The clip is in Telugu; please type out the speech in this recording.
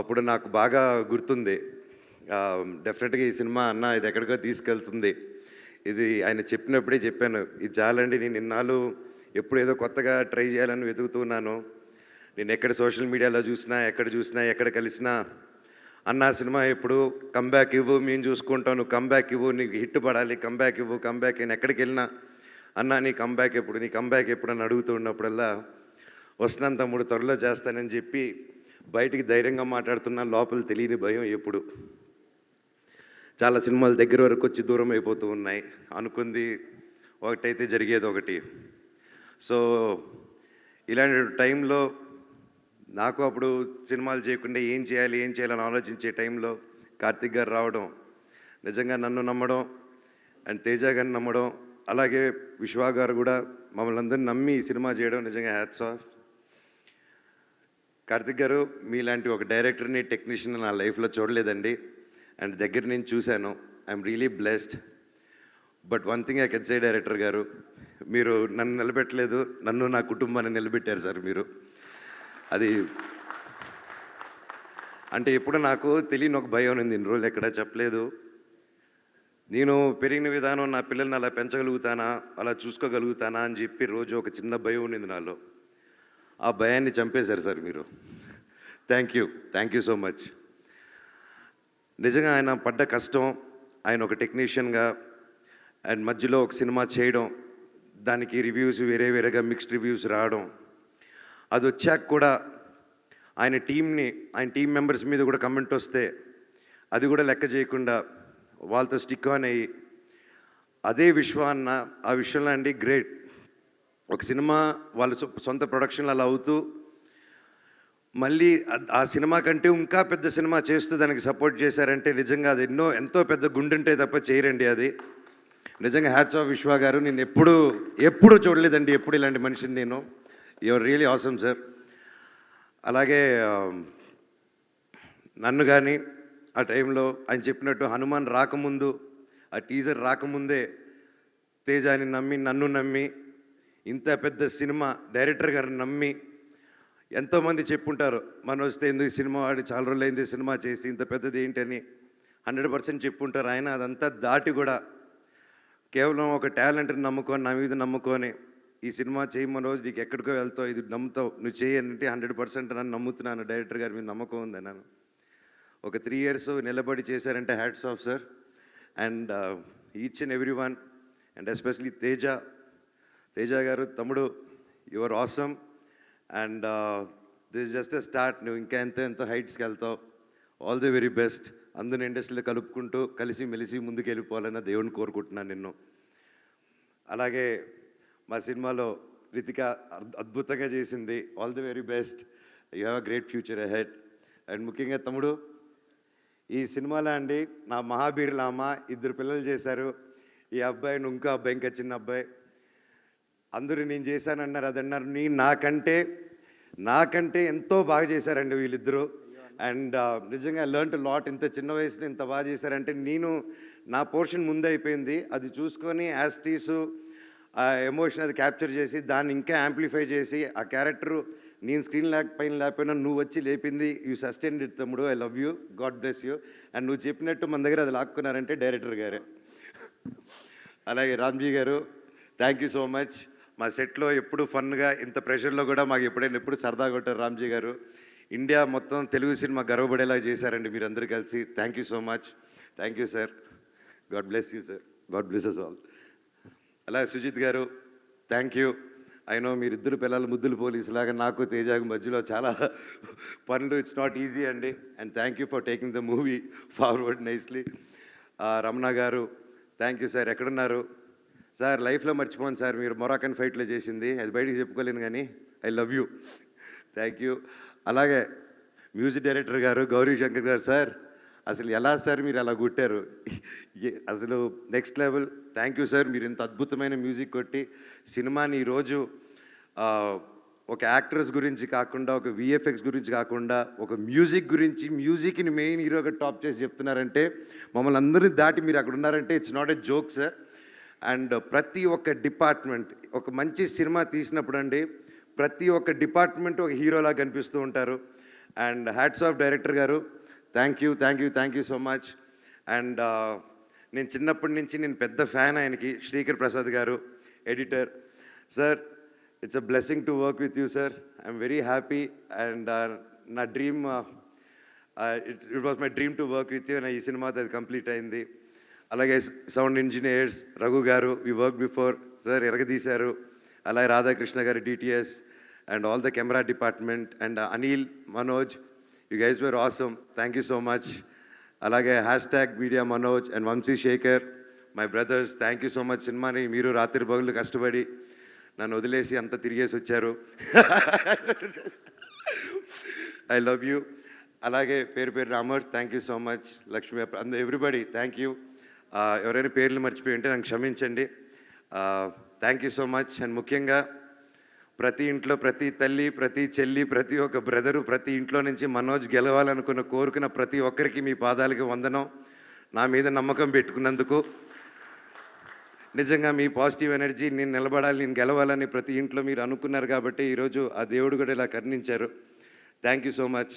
అప్పుడు నాకు బాగా గుర్తుంది. డెఫినెట్గా ఈ సినిమా అన్న ఇది ఎక్కడికో తీసుకెళ్తుంది. ఇది ఆయన చెప్పినప్పుడే చెప్పాను ఇది చాలండి నేను ఇన్నాళ్ళు ఎప్పుడు ఏదో కొత్తగా ట్రై చేయాలని వెతుకుతున్నాను నేను ఎక్కడ సోషల్ మీడియాలో చూసినా ఎక్కడ చూసినా ఎక్కడ కలిసినా అన్న సినిమా ఎప్పుడు కంబ్యాక్ ఇవ్వు మేము చూసుకుంటాం నువ్వు కంబ్యాక్ ఇవ్వు నీకు హిట్ పడాలి కంబ్యాక్ ఇవ్వు కంబ్యాక్ నేను ఎక్కడికి వెళ్ళినా అన్న నీ కంబ్యాక్ ఎప్పుడు నీ కంబ్యాక్ ఎప్పుడు అని అడుగుతూ ఉన్నప్పుడల్లా వస్తున్నాను తమ్ముడు త్వరలో చేస్తానని చెప్పి బయటికి ధైర్యంగా మాట్లాడుతున్నా లోపల తెలియని భయం ఎప్పుడు. చాలా సినిమాలు దగ్గర వరకు వచ్చి దూరం అయిపోతూ ఉన్నాయి. అనుకుంది ఒకటైతే జరిగేది ఒకటి. సో ఇలాంటి టైంలో నాకు అప్పుడు సినిమాలు చేయకుండా ఏం చేయాలి ఏం చేయాలని ఆలోచించే టైంలో కార్తిక్ గారు రావడం నిజంగా నన్ను నమ్మడం అండ్ తేజ గారిని నమ్మడం అలాగే విశ్వా గారు కూడా మమ్మల్ని అందరిని నమ్మి సినిమా చేయడం నిజంగా హ్యాట్స్ ఆఫ్. కార్తిక్ గారు మీలాంటి ఒక డైరెక్టర్ని టెక్నీషియన్ నా లైఫ్లో చూడలేదండి. అండ్ దగ్గర నేను చూశాను. I'm really blessed. But one thing I can say director గారు మీరు నన్ను నిలబెట్టలేదు నన్ను నా కుటుంబాన్ని నిలబెట్టారు సార్ మీరు. అది అంటే ఎప్పుడు నాకు తెలియని ఒక భయం ఉంది ఇన్ని రోజులు ఎక్కడ చెప్పలేదు. నేను పెరిగిన విధానం నా పిల్లల్ని అలా పెంచగలుగుతానా అలా చూసుకోగలుగుతానా అని చెప్పి రోజు ఒక చిన్న భయం ఉండింది నాలో. ఆ భయాన్ని చంపేశారు సార్ మీరు. Thank you thank you so much నిజంగా ఆయన పడ్డ కష్టం ఆయన ఒక టెక్నీషియన్గా అండ్ మధ్యలో ఒక సినిమా చేయడం దానికి రివ్యూస్ వేరే వేరేగా మిక్స్డ్ రివ్యూస్ రావడం అది వచ్చాక కూడా ఆయన టీంని ఆయన టీం మెంబర్స్ మీద కూడా కమెంట్ వస్తే అది కూడా లెక్క చేయకుండా వాళ్ళతో స్టిక్ ఆన్ అయ్యి అదే విశ్వ అన్న ఆ విషయంలో అండి గ్రేట్. ఒక సినిమా వాళ్ళ సొ- సొంత ప్రొడక్షన్లు అలా అవుతూ మళ్ళీ ఆ సినిమా కంటే ఇంకా పెద్ద సినిమా చేస్తూ దానికి సపోర్ట్ చేశారంటే నిజంగా అది ఎన్నో ఎంతో పెద్ద గుండుంటే తప్ప చేయరండి అది. నిజంగా హ్యాట్స్ ఆఫ్ విశ్వ గారు నేను ఎప్పుడు ఎప్పుడు చూడలేదండి ఎప్పుడు ఇలాంటి మనిషిని నేను. యువర్ రియలీ ఆసమ్ సార్ అలాగే నన్ను కానీ ఆ టైంలో ఆయన చెప్పినట్టు హనుమాన్ రాకముందు ఆ టీజర్ రాకముందే తేజాని నమ్మి నన్ను నమ్మి ఇంత పెద్ద సినిమా డైరెక్టర్ గారిని నమ్మి ఎంతోమంది చెప్పుంటారు మన వస్తే ఎందుకు సినిమా ఆడి చాలా రోజులైంది సినిమా చేసి ఇంత పెద్దది ఏంటని హండ్రెడ్ పర్సెంట్ చెప్పుంటారు. ఆయన అదంతా దాటి కూడా కేవలం ఒక టాలెంట్ని నమ్ముకొని నా మీద నమ్ముకొని ఈ సినిమా చేయమని రోజు నీకు ఎక్కడికో వెళ్తావు ఇది నమ్ముతావు నువ్వు చేయనంటే హండ్రెడ్ పర్సెంట్ నన్ను నమ్ముతున్నాను డైరెక్టర్ గారి మీద నమ్మకం ఉంది నన్ను? ఒక త్రీ ఇయర్స్ నిలబడి చేశారంటే hats off sir. And each and every one and especially Teja Teja గారు తమ్ముడు you're awesome and this just a start నువ్వు ఇంకా ఎంత ఎంత హైట్స్కి వెళ్తావు? ఆల్ ది వెరీ బెస్ట్ అందరిని ఇండస్ట్రీలో కలుపుకుంటూ కలిసి మెలిసి ముందుకు వెళ్ళిపోవాలని దేవుని కోరుకుంటున్నాను నిన్ను. అలాగే మా సినిమాలో రితిక అద్భుతంగా చేసింది. All the very best you have a great future ahead and ముఖ్యంగా తమ్ముడు ఈ సినిమాలో అండి నా మహాబీర్ లామా ఇద్దరు పిల్లలు చేశారు. ఈ అబ్బాయి నువ్వు ఇంకో అబ్బాయి ఇంకా చిన్న అబ్బాయి. అందరూ నేను చేశానన్నారు అది అన్నారు నీ నాకంటే నాకంటే ఎంతో బాగా చేశారండి వీళ్ళిద్దరూ. అండ్ నిజంగా లర్న్ టు లాట్ ఇంత చిన్న వయసులో ఇంత బాగా చేశారంటే నేను నా పోర్షన్ ముందే అయిపోయింది. అది చూసుకొని యాస్టీసు ఆ ఎమోషన్ అది క్యాప్చర్ చేసి దాన్ని ఇంకా యాంప్లిఫై చేసి ఆ క్యారెక్టర్ నేను స్క్రీన్ లేక పైన లేకపోయినా నువ్వు వచ్చి లేపింది యూ సస్టైన్ ఇట్ తమ్ముడు I love you God bless you. And నువ్వు చెప్పినట్టు మన దగ్గర అది లాక్కున్నారంటే డైరెక్టర్ గారు. అలాగే రామ్జీ గారు థ్యాంక్ యూ సో మచ్. మా సెట్లో ఎప్పుడు ఫన్గా ఇంత ప్రెషర్లో కూడా మాకు ఎప్పుడైనా ఎప్పుడు సరదా కొట్టారు రామ్జీ గారు. ఇండియా మొత్తం తెలుగు సినిమా గర్వపడేలా చేశారండి మీరందరూ కలిసి. Thank you so much thank you sir God bless you sir God bless us all అలా సుజిత్ గారు థ్యాంక్ యూ అయినో మీరిద్దరు పిల్లలు ముద్దులు పోలీసు లాగా నాకు తేజాకు మధ్యలో చాలా పనులు. ఇట్స్ నాట్ ఈజీ అండి. And thank you for taking the movie forward nicely Ramana గారు థ్యాంక్ యూ సార్ ఎక్కడున్నారు? సార్ లైఫ్లో మర్చిపోను సార్ మీరు మొరాకన్ ఫైట్లో చేసింది. అది బయటికి చెప్పుకోలేను కానీ I love you thank you అలాగే మ్యూజిక్ డైరెక్టర్ గారు గౌరీ శంకర్ గారు సార్ అసలు ఎలా సార్ మీరు అలా కుట్టారు? అసలు next level. Thank you sir మీరు ఇంత అద్భుతమైన మ్యూజిక్ కొట్టి సినిమాని ఈరోజు ఒక యాక్ట్రెస్ గురించి కాకుండా ఒక విఎఫ్ఎక్స్ గురించి కాకుండా ఒక మ్యూజిక్ గురించి మ్యూజిక్ని మెయిన్ హీరోగా టాప్ చేసి చెప్తున్నారంటే మమ్మల్ని అందరినీ దాటి మీరు అక్కడ ఉన్నారంటే it's not a joke sir and ప్రతి ఒక్క డిపార్ట్మెంట్ ఒక మంచి సినిమా తీసినప్పుడు అండి ప్రతి ఒక్క డిపార్ట్మెంట్ ఒక హీరోలా కనిపిస్తూ ఉంటారు. అండ్ హ్యాట్స్ ఆఫ్ డైరెక్టర్ గారు thank you thank you thank you so much. And నేను చిన్నప్పటి నుంచి నేను పెద్ద ఫ్యాన్ ఆయనకి శ్రీకర్ ప్రసాద్ గారు editor. Sir it's a blessing to work with you sir. I'm very happy and నా dream it it was my dream to work with you ఈ సినిమాతో అది కంప్లీట్ అయింది. అలాగే సౌండ్ ఇంజనీర్స్ రఘు గారు వి వర్క్ బిఫోర్ సార్ ఎరగదీశారు. అలాగే రాధాకృష్ణ గారు DTS and all the camera department and Anil Manoj you guys were awesome thank you so much అలాగే hashtag media Manoj and Vamsi Shekar my brothers thank you so much సినిమాని మీరు రాత్రి పగులు కష్టపడి నన్ను వదిలేసి అంత తిరిగేసి వచ్చారు. ఐ లవ్ యూ అలాగే పేరు పేరు Amar thank you so much Lakshmi అందరూ ఎవ్రీబడి థ్యాంక్ యూ ఎవరైనా పేర్లు మర్చిపోయి ఉంటే నాకు క్షమించండి. Thank you so much and ముఖ్యంగా ప్రతి ఇంట్లో ప్రతి తల్లి ప్రతి చెల్లి ప్రతి ఒక్క బ్రదరు ప్రతి ఇంట్లో నుంచి మనోజ్ గెలవాలనుకున్న కోరుకున్న ప్రతి ఒక్కరికి మీ పాదాలకి వందనం. నా మీద నమ్మకం పెట్టుకున్నందుకు. నిజంగా మీ పాజిటివ్ ఎనర్జీ నేను నిలబడాలి నేను గెలవాలని ప్రతి ఇంట్లో మీరు అనుకున్నారు కాబట్టి ఈరోజు ఆ దేవుడు కూడా ఇలా కర్ణించారు. Thank you so much